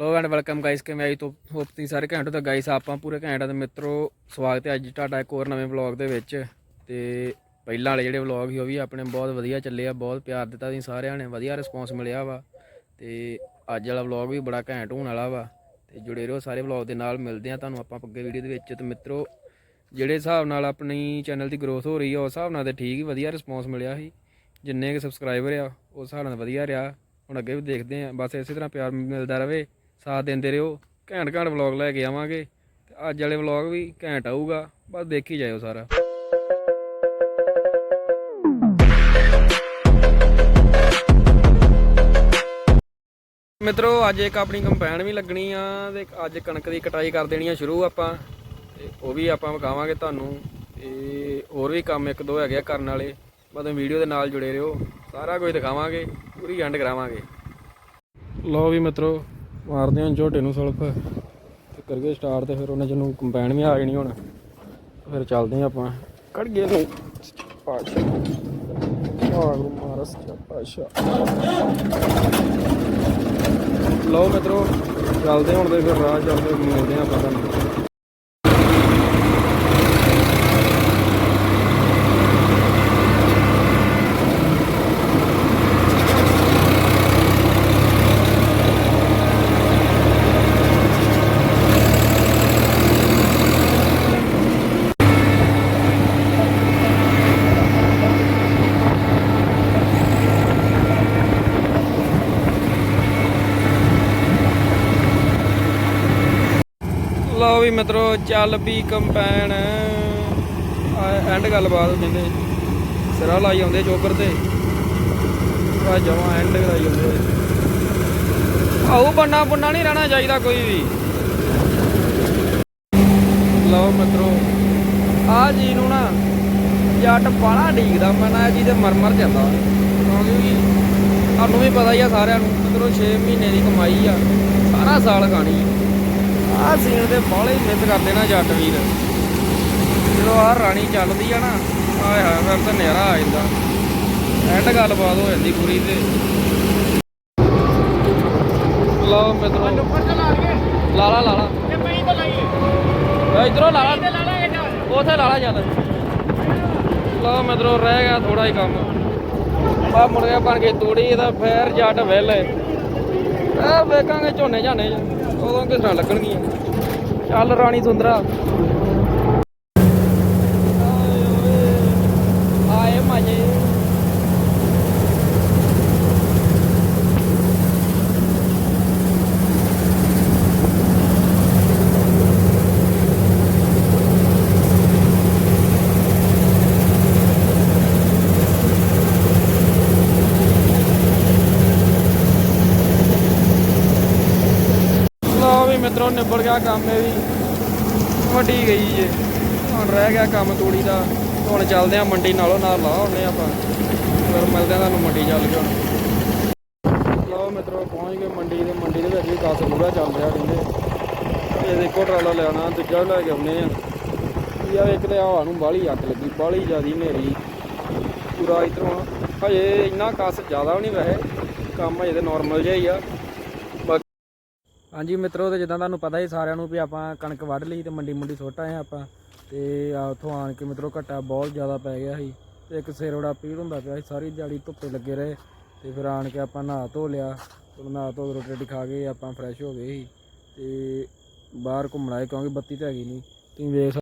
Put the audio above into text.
Law and welcome guys ਕਿਵੇਂ ਆਈ ਤੋਂ? Hop ਤੁਸੀਂ ਸਾਰੇ ਘੈਂਟ ਹੋ। ਤਾਂ ਗਾਇਸ ਆਪਾਂ ਪੂਰੇ ਘੈਂਟ ਆ ਤੇ ਮਿੱਤਰੋ, ਸਵਾਗਤ ਹੈ ਅੱਜ ਤੁਹਾਡਾ ਇੱਕ ਹੋਰ ਨਵੇਂ ਵਲੌਗ ਦੇ ਵਿੱਚ। ਤੇ ਪਹਿਲਾਂ ਵਾਲੇ ਜਿਹੜੇ ਵਲੌਗ ਸੀ, ਉਹ ਵੀ ਆਪਣੇ ਬਹੁਤ ਵਧੀਆ ਚੱਲੇ ਆ, ਬਹੁਤ ਪਿਆਰ ਦਿੱਤਾ ਤੁਸੀਂ ਸਾਰਿਆਂ ਨੇ, ਵਧੀਆ ਰਿਸਪੌਂਸ ਮਿਲਿਆ ਵਾ। ਤੇ ਅੱਜ ਵਾਲਾ ਵਲੌਗ ਵੀ ਬੜਾ ਘੈਂਟ ਹੋਣ ਵਾਲਾ ਵਾ। ਤੇ ਜੁੜੇ ਰਹੋ ਸਾਰੇ ਵਲੌਗ ਦੇ ਨਾਲ, ਮਿਲਦੇ ਆ ਤੁਹਾਨੂੰ ਆਪਾਂ ਅੱਗੇ ਵੀਡੀਓ ਦੇ ਵਿੱਚ। ਤੇ ਮਿੱਤਰੋ, ਜਿਹੜੇ ਹਿਸਾਬ ਨਾਲ ਆਪਣੀ ਚੈਨਲ ਦੀ ਗਰੋਥ ਹੋ ਰਹੀ ਆ, ਉਸ ਹਿਸਾਬ ਨਾਲ ਤੇ ਠੀਕ ਹੀ ਵਧੀਆ ਰਿਸਪੌਂਸ ਮਿਲਿਆ ਸੀ। ਜਿੰਨੇ ਕਿ ਸਬਸਕ੍ਰਾਈਬਰ ਆ, ਉਸ ਹਿਸਾਬ ਨਾਲ ਵਧੀਆ ਰਿਹਾ। ਹੁਣ ਅੱਗੇ ਵੀ ਦੇਖਦੇ ਆ, ਬਸ ਇਸੇ ਤਰ੍ਹਾਂ ਪਿਆਰ ਮਿਲਦਾ ਰਵੇ ਸਾਥ ਦਿੰਦੇ ਰਹੋ। ਘੈਂਟ ਘੈਂਟ ਵਲੌਗ ਲੈ ਕੇ ਆਵਾਂਗੇ। ਤੇ ਅੱਜ ਵਾਲੇ ਵਲੌਗ ਵੀ ਘੈਂਟ ਆਊਗਾ। ਬਸ ਦੇਖੀ ਜਾਇਓ ਸਾਰਾ। ਮਿੱਤਰੋ, ਅੱਜ ਇੱਕ ਆਪਣੀ ਕੰਪੈਨ ਵੀ ਲੱਗਣੀ ਆ ਤੇ ਅੱਜ ਕਣਕ ਦੀ ਕਟਾਈ ਕਰ ਦੇਣੀ ਆ ਸ਼ੁਰੂ ਆਪਾਂ। ਤੇ ਉਹ ਵੀ ਆਪਾਂ ਵਿਖਾਵਾਂਗੇ ਤੁਹਾਨੂੰ। ਤੇ ਹੋਰ ਵੀ ਕੰਮ ਇੱਕ ਦੋ ਹੈਗੇ ਆ ਕਰਨ ਵਾਲੇ। ਮਤਲਬ ਵੀਡੀਓ ਦੇ ਨਾਲ ਜੁੜੇ ਰਹੋ। ਸਾਰਾ ਕੁਝ ਦਿਖਾਵਾਂਗੇ। ਪੂਰੀ ਐਂਡ ਕਰਾਵਾਂਗੇ। ਲਓ ਵੀ ਮਿੱਤਰੋ ਮਾਰਦੇ ਹਾਂ ਝੋਟੇ ਨੂੰ ਸਲਫ। ਤੇ ਕਰਕੇ ਸਟਾਰਟ ਤੇ ਫਿਰ ਉਹਨਾਂ ਜਿਹਨੂੰ ਕੰਪੈਨ ਵੀ ਆ ਜਾਣੀ ਹੁਣ। ਫਿਰ ਚੱਲਦੇ ਹਾਂ ਆਪਾਂ। ਕੜਗੇ ਨੂੰ ਪਾਸ਼ਾ। ਵਾਹਿਗੁਰੂ ਮਾਰਸ ਪਾਸ਼ਾ। ਲਓ ਮਿੱਤਰੋ, ਚੱਲਦੇ ਹੁਣ ਤੇ ਫਿਰ ਰਾਹ ਚੱਲਦੇ ਮਿਲਦੇ ਹਾਂ ਆਪਾਂ ਤੁਹਾਨੂੰ। ਲਓ ਵੀ ਮਿੱਤਰੋ, ਚੱਲ ਵੀ ਕੰਪੈਨ। ਐਂਡ ਗੱਲਬਾਤ ਕਹਿੰਦੇ ਸਿਰਾ ਲਾਈ ਆਉਂਦੇ ਚੋਪਰ ਤੇ। ਆ, ਜਮਾ ਐਂਡ ਲਾਈ ਆਉਂਦੇ। ਆਉ ਬੰਨਾ ਬੰਨਾ ਨਹੀਂ ਰਹਿਣਾ ਚਾਹੀਦਾ ਕੋਈ ਵੀ। ਲਓ ਮਿੱਤਰੋ, ਆ ਜੀ ਨੂੰ ਨਾ ਜੱਟ ਬਾਲਾ ਡੀਕਦਾ ਮੈਂ ਨਾ ਜੀ ਤੇ ਮਰਮਰ ਜਾਂਦਾ। ਕਿਉਂਕਿ ਤੁਹਾਨੂੰ ਵੀ ਪਤਾ ਹੀ ਆ ਸਾਰਿਆਂ ਨੂੰ, ਮਿੱਤਰੋ 6 ਮਹੀਨੇ ਦੀ ਕਮਾਈ ਆ। ਸਾਰਾ ਸਾਲ ਖਾਣੀ। ਆਹ ਸੀਨ ਤੇ ਬਾਹਲੇ ਮਿਸ ਕਰਦੇ ਨਾ ਜੱਟ ਵੀਰ ਜਦੋਂ ਆਹ ਰਾਣੀ ਚੱਲਦੀ ਆ ਨਾ ਆਏ ਹਾਏ ਫਿਰ ਤਾਂ ਨਜ਼ਾਰਾ ਆ ਜਾਂਦਾ। ਐਂਡ ਗੱਲਬਾਤ ਹੋ ਜਾਂਦੀ ਪੂਰੀ ਤੇ। ਲਓ ਮਿੱਤਰੋ। ਲਾਲਾ ਲਾਲਾ ਇਧਰੋਂ ਲਾਲਾ ਉਥੇ ਲਾਲਾ ਚੱਲ। ਲਓ ਮਿੱਤਰੋ ਰਹਿ ਗਿਆ ਥੋੜਾ ਹੀ ਕੰਮ। ਆ ਮੁੜ ਗਿਆ ਬਣ ਕੇ ਤੂੜੀ ਇਹਦਾ ਫੇਰ ਜੱਟ ਵਿਹਲ। ਆ ਵੇਖਾਂਗੇ ਝੋਨੇ ਝਾਨੇ ਉਦੋਂ ਕਿਸ ਤਰ੍ਹਾਂ ਲੱਗਣਗੀਆਂ? ਚੱਲ ਰਾਣੀ ਸੁੰਦਰਾ ਆਏ ਓਏ, ਆਏ ਮਜੇ ਲਓ ਵੀ ਮਿੱਤਰੋ, ਨਿਬੜ ਗਿਆ ਕੰਮ ਇਹ ਵੀ। ਵੱਡੀ ਗਈ ਜੇ ਹੁਣ ਰਹਿ ਗਿਆ ਕੰਮ ਤੂੜੀ ਦਾ। ਹੁਣ ਚੱਲਦੇ ਆ ਮੰਡੀ ਨਾਲੋਂ ਨਾਲ ਲਾ ਹੁੰਨੇ ਆਪਾਂ। ਫਿਰ ਮਿਲਦੇ ਆ ਤੁਹਾਨੂੰ ਮੰਡੀ ਚੱਲ ਕੇ ਹੁਣ। ਲਓ ਮਿੱਤਰੋ, ਪਹੁੰਚ ਗਏ ਮੰਡੀ ਤੇ ਮੰਡੀ ਦੇ ਵਿੱਚ ਵੀ 10 ਬੁਰਾ ਚੱਲ ਰਿਹਾ ਕਹਿੰਦੇ। ਇਹ ਦੇਖੋ ਟਰਾਲਾ ਲੈਣਾ, ਦੂਜਾ ਲੈ ਕੇ ਆਉਨੇ ਆ ਯਾਰ ਇੱਕ ਤੇ ਹਵਾ ਨੂੰ ਬਾਹਲੀ ਅੱਗ ਲੱਗੀ, ਬਾਹਲੀ ਜ਼ਿਆਦੀ ਹਨੇਰੀ। ਪੂਰਾ ਇਧਰੋਂ, ਹਜੇ ਇੰਨਾ ਕੱਸ ਜ਼ਿਆਦਾ ਵੀ ਨਹੀਂ ਵੈਸੇ। ਕੰਮ ਹਜੇ ਤੇ ਨਾਰਮਲ ਜਿਹਾ ਹੀ ਆ। ਹਾਂਜੀ ਮਿੱਤਰੋ, ਤੇ ਜਿੱਦਾਂ ਤੁਹਾਨੂੰ ਪਤਾ ਹੀ ਸਾਰਿਆਂ ਨੂੰ ਵੀ ਆਪਾਂ ਕਣਕ ਵੱਢ ਲਈ ਤੇ ਮੰਡੀ ਮੁੰਡੀ ਸੁੱਟ ਆਏ ਆਪਾਂ। ਤੇ ਆ ਉੱਥੋਂ ਆਣ ਕੇ ਮਿੱਤਰੋ, ਘੱਟਾ ਬਹੁਤ ਜ਼ਿਆਦਾ ਪੈ ਗਿਆ ਸੀ ਤੇ ਇੱਕ ਸਿਰ ਬੜਾ ਪੀੜ ਹੁੰਦਾ ਪਿਆ ਸੀ, ਸਾਰੀ ਦਿਹਾੜੀ ਧੁੱਪੇ ਲੱਗੇ ਰਹੇ। ਤੇ ਫਿਰ ਆਣ ਕੇ ਆਪਾਂ ਨਹਾ ਧੋ ਲਿਆ ਚਲੋ ਨਹਾ ਧੋ ਕੇ ਰੋਟੀ ਰੋਟੀ ਖਾ ਕੇ ਆਪਾਂ ਫਰੈਸ਼ ਹੋ ਗਏ ਸੀ। ਤੇ ਬਾਹਰ ਘੁੰਮਣਾ ਹੈ ਕਿਉਂਕਿ ਬੱਤੀ ਤਾਂ ਹੈਗੀ ਨਹੀਂ। ਤੁਸੀਂ ਵੇਖ